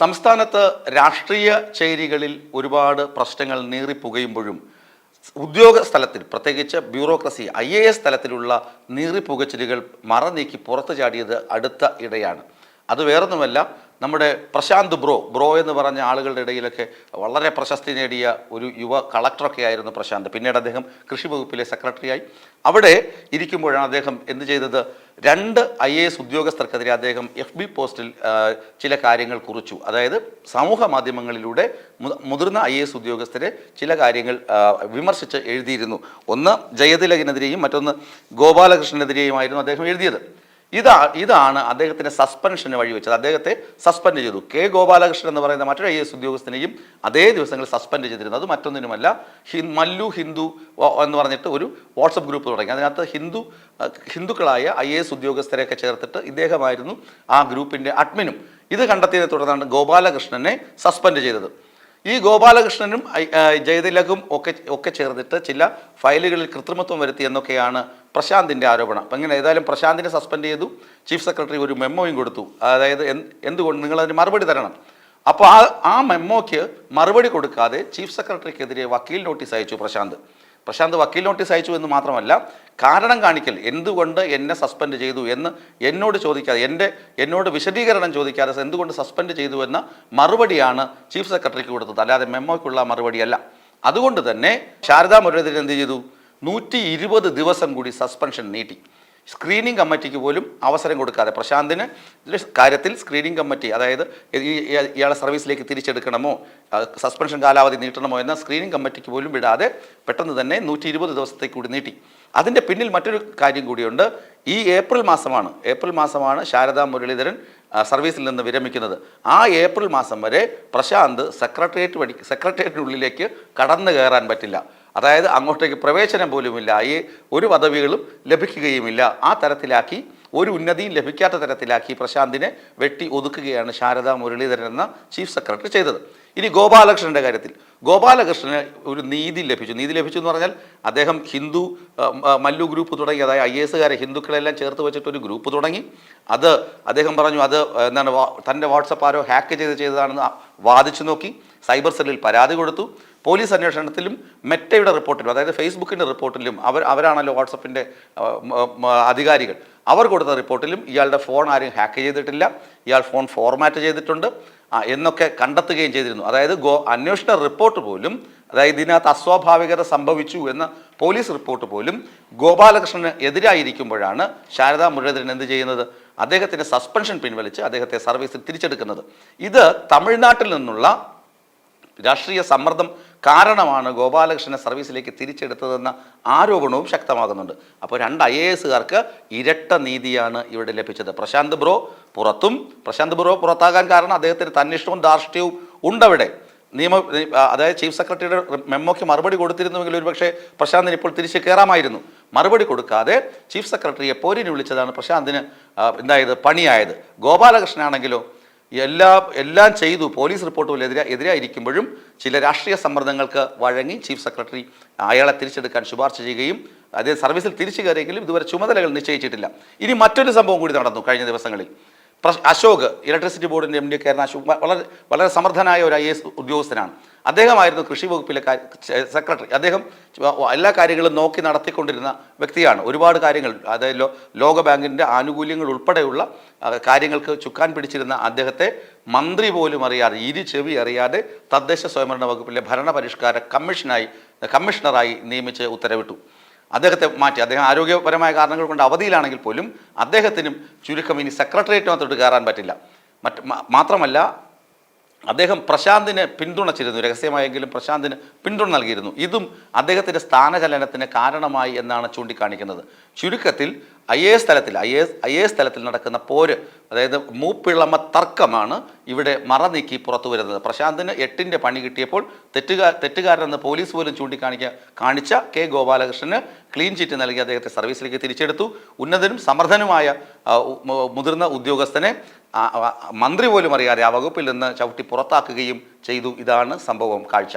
സംസ്ഥാനത്ത് രാഷ്ട്രീയ ചേരികളിൽ ഒരുപാട് പ്രശ്നങ്ങൾ നീറിപ്പുകയുമ്പോഴും ഉദ്യോഗ സ്ഥലത്തിൽ പ്രത്യേകിച്ച് ബ്യൂറോക്രസി ഐ എ എസ് തലത്തിലുള്ള നീറിപ്പുകച്ചിലുകൾ മറ നീക്കി പുറത്തു ചാടിയത് അടുത്ത ഇടയാണ്. അത് വേറൊന്നുമല്ല നമ്മുടെ പ്രശാന്ത് ബ്രോ ബ്രോ എന്ന് പറഞ്ഞ ആളുകളുടെ ഇടയിലൊക്കെ വളരെ പ്രശസ്തി നേടിയ ഒരു യുവ കളക്ടറൊക്കെ ആയിരുന്നു പ്രശാന്ത്. പിന്നീട് അദ്ദേഹം കൃഷി വകുപ്പിലെ സെക്രട്ടറിയായി. അവിടെ ഇരിക്കുമ്പോഴാണ് അദ്ദേഹം എന്ത് ചെയ്തത്? രണ്ട് ഐ എ എസ് ഉദ്യോഗസ്ഥർക്കെതിരെ അദ്ദേഹം എഫ് ബി പോസ്റ്റിൽ ചില കാര്യങ്ങൾ കുറിച്ചു. അതായത് സമൂഹ മാധ്യമങ്ങളിലൂടെ മുതിർന്ന ഐ എ എസ് ഉദ്യോഗസ്ഥരെ ചില കാര്യങ്ങൾ വിമർശിച്ച് എഴുതിയിരുന്നു. ഒന്ന് ജയതിലകിനെതിരെയും മറ്റൊന്ന് ഗോപാലകൃഷ്ണനെതിരെയുമായിരുന്നു അദ്ദേഹം എഴുതിയത്. ഇതാ ഇതാണ് അദ്ദേഹത്തിന്റെ സസ്പെൻഷന് വഴിവെച്ചത് അദ്ദേഹത്തെ സസ്പെൻഡ് ചെയ്തു. കെ ഗോപാലകൃഷ്ണൻ എന്ന് പറയുന്ന മറ്റൊരു ഐ എസ് ഉദ്യോഗസ്ഥനെയും അതേ ദിവസങ്ങളിൽ സസ്പെൻഡ് ചെയ്തിരുന്നത് മറ്റൊന്നിനുമല്ല ഹി മല്ലു ഹിന്ദു എന്ന് പറഞ്ഞിട്ട് ഒരു വാട്സപ്പ് ഗ്രൂപ്പ് തുടങ്ങി. അതിനകത്ത് ഹിന്ദു ഹിന്ദുക്കളായ ഐ എസ് ഉദ്യോഗസ്ഥരെയൊക്കെ ചേർത്തിട്ട് ഇദ്ദേഹമായിരുന്നു ആ ഗ്രൂപ്പിന്റെ അഡ്മിനും ഇത് കണ്ടെത്തിയതിനെ തുടർന്നാണ് ഗോപാലകൃഷ്ണനെ സസ്പെൻഡ് ചെയ്തത്. ഈ ഗോപാലകൃഷ്ണനും ജയതിലകും ഒക്കെ ഒക്കെ ചേർന്നിട്ട് ചില ഫയലുകളിൽ കൃത്രിമത്വം വരുത്തി എന്നൊക്കെയാണ് പ്രശാന്തിന്റെ ആരോപണം. അപ്പം ഇങ്ങനെ ഏതായാലും പ്രശാന്തിനെ സസ്പെൻഡ് ചെയ്തു. ചീഫ് സെക്രട്ടറി ഒരു മെമ്മോയും കൊടുത്തു. അതായത് എന്ത് എന്തുകൊണ്ട് നിങ്ങളതിന് മറുപടി തരണം? അപ്പോൾ ആ ആ മെമ്മോയ്ക്ക് മറുപടി കൊടുക്കാതെ ചീഫ് സെക്രട്ടറിക്കെതിരെ വക്കീൽ നോട്ടീസ് അയച്ചു പ്രശാന്ത്. പ്രശാന്ത് വക്കീൽ നോട്ടീസ് അയച്ചു എന്ന് മാത്രമല്ല കാരണം കാണിക്കൽ. എന്തുകൊണ്ട് എന്നെ സസ്പെൻഡ് ചെയ്തു എന്ന് എന്നോട് ചോദിക്കാതെ എന്റെ എന്നോട് വിശദീകരണം ചോദിക്കാതെ എന്തുകൊണ്ട് സസ്പെൻഡ് ചെയ്തു എന്ന മറുപടിയാണ് ചീഫ് സെക്രട്ടറിക്ക് കൊടുത്തത്. അല്ലാതെ മെമ്മോയ്ക്കുള്ള മറുപടിയല്ല. അതുകൊണ്ട് തന്നെ ശാരദാ മുരളീധരൻ എന്ത് ചെയ്തു? നൂറ്റി ഇരുപത് ദിവസം കൂടി സസ്പെൻഷൻ നീട്ടി. സ്ക്രീനിംഗ് കമ്മിറ്റിക്ക് പോലും അവസരം കൊടുക്കാതെ പ്രശാന്തിന് കാര്യത്തിൽ സ്ക്രീനിംഗ് കമ്മിറ്റി അതായത് ഇയാളെ സർവീസിലേക്ക് തിരിച്ചെടുക്കണമോ സസ്പെൻഷൻ കാലാവധി നീട്ടണമോ എന്ന സ്ക്രീനിംഗ് കമ്മിറ്റിക്ക് പോലും വിടാതെ പെട്ടെന്ന് തന്നെ നൂറ്റി ഇരുപത് ദിവസത്തേക്ക് കൂടി നീട്ടി. അതിന്റെ പിന്നിൽ മറ്റൊരു കാര്യം കൂടിയുണ്ട്. ഈ ഏപ്രിൽ മാസമാണ്. ഏപ്രിൽ മാസമാണ് ശാരദാ മുരളീധരൻ സർവീസിൽ നിന്ന് വിരമിക്കുന്നത്. ആ ഏപ്രിൽ മാസം വരെ പ്രശാന്ത് സെക്രട്ടേറിയറ്റ് വഴി സെക്രട്ടേറിയറ്റിനുള്ളിലേക്ക് കടന്നു കയറാൻ പറ്റില്ല. അതായത് അങ്ങോട്ടേക്ക് പ്രവേശനം പോലുമില്ല. ഈ ഒരു പദവികളും ലഭിക്കുകയുമില്ല. ആ തരത്തിലാക്കി ഒരു ഉന്നതിയും ലഭിക്കാത്ത തരത്തിലാക്കി പ്രശാന്തിനെ വെട്ടി ഒതുക്കുകയാണ് ശാരദാ മുരളീധരൻ എന്ന ചീഫ് സെക്രട്ടറി ചെയ്തത്. ഇനി ഗോപാലകൃഷ്ണന്റെ കാര്യത്തിൽ. ഗോപാലകൃഷ്ണന് ഒരു നീതി ലഭിച്ചു. നീതി ലഭിച്ചു എന്ന് പറഞ്ഞാൽ അദ്ദേഹം ഹിന്ദു മല്ലു ഗ്രൂപ്പ് തുടങ്ങി. അതായത് ഐ എസ് കാരെ ഹിന്ദുക്കളെല്ലാം ചേർത്ത് വെച്ചിട്ട് ഒരു ഗ്രൂപ്പ് തുടങ്ങി. അത് അദ്ദേഹം പറഞ്ഞു അത് എന്താണ് തന്റെ വാട്സപ്പ് ആരോ ഹാക്ക് ചെയ്ത് ചെയ്തതാണെന്ന് വാദിച്ചു നോക്കി. സൈബർ സെല്ലിൽ പരാതി കൊടുത്തു. പോലീസ് അന്വേഷണത്തിലും മെറ്റയുടെ റിപ്പോർട്ടിലും അതായത് ഫേസ്ബുക്കിന്റെ റിപ്പോർട്ടിലും അവർ അവരാണല്ലോ വാട്സപ്പിന്റെ അധികാരികൾ. അവർ കൊടുത്ത റിപ്പോർട്ടിലും ഇയാളുടെ ഫോൺ ആരും ഹാക്ക് ചെയ്തിട്ടില്ല. ഇയാൾ ഫോൺ ഫോർമാറ്റ് ചെയ്തിട്ടുണ്ട്. എന്നൊക്കെ കണ്ടെത്തുകയും ചെയ്തിരുന്നു. അതായത് ഗോ അന്വേഷണ റിപ്പോർട്ട് പോലും അതായത് ഇതിനകത്ത് അസ്വാഭാവികത സംഭവിച്ചു എന്ന പോലീസ് റിപ്പോർട്ട് പോലും ഗോപാലകൃഷ്ണന് എതിരായിരിക്കുമ്പോഴാണ് ശാരദാ മുരളീധരൻ എന്ത് ചെയ്യുന്നത്? അദ്ദേഹത്തിന്റെ സസ്പെൻഷൻ പിൻവലിച്ച് അദ്ദേഹത്തെ സർവീസിൽ തിരിച്ചെടുക്കുന്നത്. ഇത് തമിഴ്നാട്ടിൽ നിന്നുള്ള രാഷ്ട്രീയ സമ്മർദ്ദം കാരണമാണ് ഗോപാലകൃഷ്ണനെ സർവീസിലേക്ക് തിരിച്ചെടുത്തതെന്ന ആരോപണവും ശക്തമാകുന്നുണ്ട്. അപ്പോൾ രണ്ട് ഐ എ എസുകാർക്ക് ഇരട്ട നീതിയാണ് ഇവിടെ ലഭിച്ചത്. പ്രശാന്ത് ബ്രോ പുറത്തും പ്രശാന്ത് ബ്രോ പുറത്താകാൻ കാരണം അദ്ദേഹത്തിന് തന്നിഷ്ടവും ധാർഷ്ട്യവും ഉണ്ടവിടെ. നിയമ അതായത് ചീഫ് സെക്രട്ടറിയുടെ മെമ്മോയ്ക്ക് മറുപടി കൊടുത്തിരുന്നുവെങ്കിൽ ഒരുപക്ഷെ പ്രശാന്തിന് ഇപ്പോൾ തിരിച്ച് കയറാമായിരുന്നു മറുപടി കൊടുക്കാതെ ചീഫ് സെക്രട്ടറിയെ പോരിന് വിളിച്ചതാണ് പ്രശാന്തിന് എന്തായത് പണിയായത്. ഗോപാലകൃഷ്ണനാണെങ്കിലോ എല്ലാ എല്ലാം ചെയ്തു പോലീസ് റിപ്പോർട്ടുകൾ എതിരെ എതിരായിരിക്കുമ്പോഴും ചില രാഷ്ട്രീയ സമ്മർദ്ദങ്ങൾക്ക് വഴങ്ങി ചീഫ് സെക്രട്ടറി അയാളെ തിരിച്ചെടുക്കാൻ ശുപാർശ ചെയ്യുകയും അതേ സർവീസിൽ തിരിച്ചു കയറിയെങ്കിലും ഇതുവരെ ചുമതലകൾ നിശ്ചയിച്ചിട്ടില്ല. ഇനി മറ്റൊരു സംഭവം കൂടി നടന്നു കഴിഞ്ഞ ദിവസങ്ങളിൽ. അശോക് ഇലക്ട്രിസിറ്റി ബോർഡിന്റെ എം ഡി കയറുന്ന അശോക് വളരെ വളരെ സമർത്ഥനായ ഒരു ഐ എസ് ഉദ്യോഗസ്ഥനാണ്. അദ്ദേഹമായിരുന്നു കൃഷി വകുപ്പിലെ സെക്രട്ടറി അദ്ദേഹം എല്ലാ കാര്യങ്ങളും നോക്കി നടത്തിക്കൊണ്ടിരുന്ന വ്യക്തിയാണ്. ഒരുപാട് കാര്യങ്ങൾ അതായത് ലോകബാങ്കിന്റെ ലോക ബാങ്കിന്റെ ആനുകൂല്യങ്ങൾ ഉൾപ്പെടെയുള്ള കാര്യങ്ങൾക്ക് ചുക്കാൻ പിടിച്ചിരുന്ന അദ്ദേഹത്തെ മന്ത്രി പോലും അറിയാതെ ഇരു ചെവി അറിയാതെ തദ്ദേശ സ്വയംഭരണ വകുപ്പിലെ ഭരണപരിഷ്കാര കമ്മീഷനായി കമ്മീഷണറായി നിയമിച്ച് ഉത്തരവിട്ടു. അദ്ദേഹത്തെ മാറ്റി. അദ്ദേഹം ആരോഗ്യപരമായ കാരണങ്ങൾ കൊണ്ട് അവധിയിലാണെങ്കിൽ പോലും അദ്ദേഹത്തിനും ചുരുക്കം ഇനി സെക്രട്ടേറിയറ്റിനകത്തോട്ട് കയറാൻ പറ്റില്ല. മറ്റ് മാത്രമല്ല അദ്ദേഹം പ്രശാന്തിനെ പിന്തുണച്ചിരുന്നു. രഹസ്യമായെങ്കിലും പ്രശാന്തിന് പിന്തുണ നൽകിയിരുന്നു. ഇതും അദ്ദേഹത്തിന്റെ സ്ഥാനചലനത്തിന് കാരണമായി എന്നാണ് ചൂണ്ടിക്കാണിക്കുന്നത്. ചുരുക്കത്തിൽ ഐ എ എസ് തലത്തിൽ I S I A S തലത്തിൽ നടക്കുന്ന പോര് അതായത് മൂപ്പിളമ തർക്കമാണ് ഇവിടെ മറ നീക്കി പുറത്തു വരുന്നത്. പ്രശാന്തിന് എട്ടിന്റെ പണി കിട്ടിയപ്പോൾ തെറ്റുകാർ തെറ്റുകാരനെന്ന് പോലീസ് പോലും ചൂണ്ടിക്കാണിക്കാൻ കാണിച്ച കെ ഗോപാലകൃഷ്ണന് ക്ലീൻ ചിറ്റ് നൽകി അദ്ദേഹത്തെ സർവീസിലേക്ക് തിരിച്ചെടുത്തു. ഉന്നതനും സമർത്ഥനുമായ മുതിർന്ന ഉദ്യോഗസ്ഥനെ മന്ത്രി പോലും അറിയാതെ ആ വകുപ്പിൽ നിന്ന് ചവിട്ടി പുറത്താക്കുകയും ചെയ്തു. ഇതാണ് സംഭവം കാഴ്ച.